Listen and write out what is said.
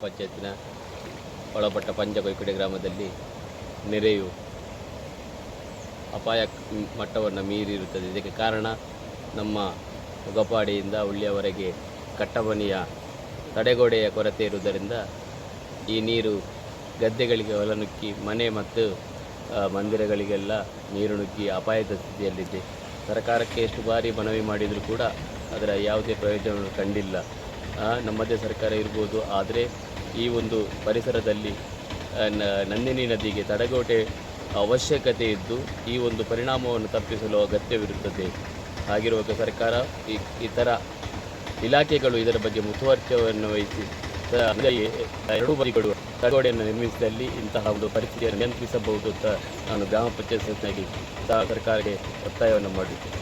ಪಂಚಾಯತಿನ ಒಳಪಟ್ಟ ಪಂಚಕೊಯ್ಕಡೆ ಗ್ರಾಮದಲ್ಲಿ ನೆರೆಯು ಅಪಾಯ ಮಟ್ಟವನ್ನು ಮೀರಿರುತ್ತದೆ. ಇದಕ್ಕೆ ಕಾರಣ ನಮ್ಮ ಹೊಗಪಾಡಿಯಿಂದ ಉಳ್ಳಿಯವರೆಗೆ ಕಟ್ಟಮನೆಯ ತಡೆಗೋಡೆಯ ಕೊರತೆ ಇರುವುದರಿಂದ ಈ ನೀರು ಗದ್ದೆಗಳಿಗೆ ಹೊಲನುಕ್ಕಿ ಮನೆ ಮತ್ತು ಮಂದಿರಗಳಿಗೆಲ್ಲ ನೀರು ನುಗ್ಗಿ ಅಪಾಯದ ಸ್ಥಿತಿಯಲ್ಲಿದೆ. ಸರ್ಕಾರಕ್ಕೆ ಎಷ್ಟು ಬಾರಿ ಮನವಿ ಮಾಡಿದರೂ ಕೂಡ ಅದರ ಯಾವುದೇ ಪ್ರಯೋಜನವನ್ನು ಕಂಡಿಲ್ಲ. ನಮ್ಮದೇ ಸರ್ಕಾರ ಇರ್ಬೋದು. ಆದರೆ ಈ ಒಂದು ಪರಿಸರದಲ್ಲಿ ನಂದಿನಿ ನದಿಗೆ ತಡೆಗೋಡೆ ಅವಶ್ಯಕತೆ ಇದ್ದು, ಈ ಒಂದು ಪರಿಣಾಮವನ್ನು ತಪ್ಪಿಸಲು ಅಗತ್ಯವಿರುತ್ತದೆ. ಹಾಗಿರುವಾಗ ಸರ್ಕಾರ ಈ, ಇತರ ಇಲಾಖೆಗಳು ಇದರ ಬಗ್ಗೆ ಮುತುವರ್ಜಿಯನ್ನು ವಹಿಸಿ ಎರಡು ಬದಿಗಳು ತಡೆಗೋಡೆಯನ್ನು ನಿರ್ಮಿಸಿದಲ್ಲಿ ಇಂತಹ ಒಂದು ಪರಿಸ್ಥಿತಿಯನ್ನು ನಿಯಂತ್ರಿಸಬಹುದು ಅಂತ ನಾನು ಗ್ರಾಮ ಪಂಚಾಯತ್ ಸರ್ಕಾರಕ್ಕೆ ಒತ್ತಾಯವನ್ನು ಮಾಡಿದ್ದೇನೆ.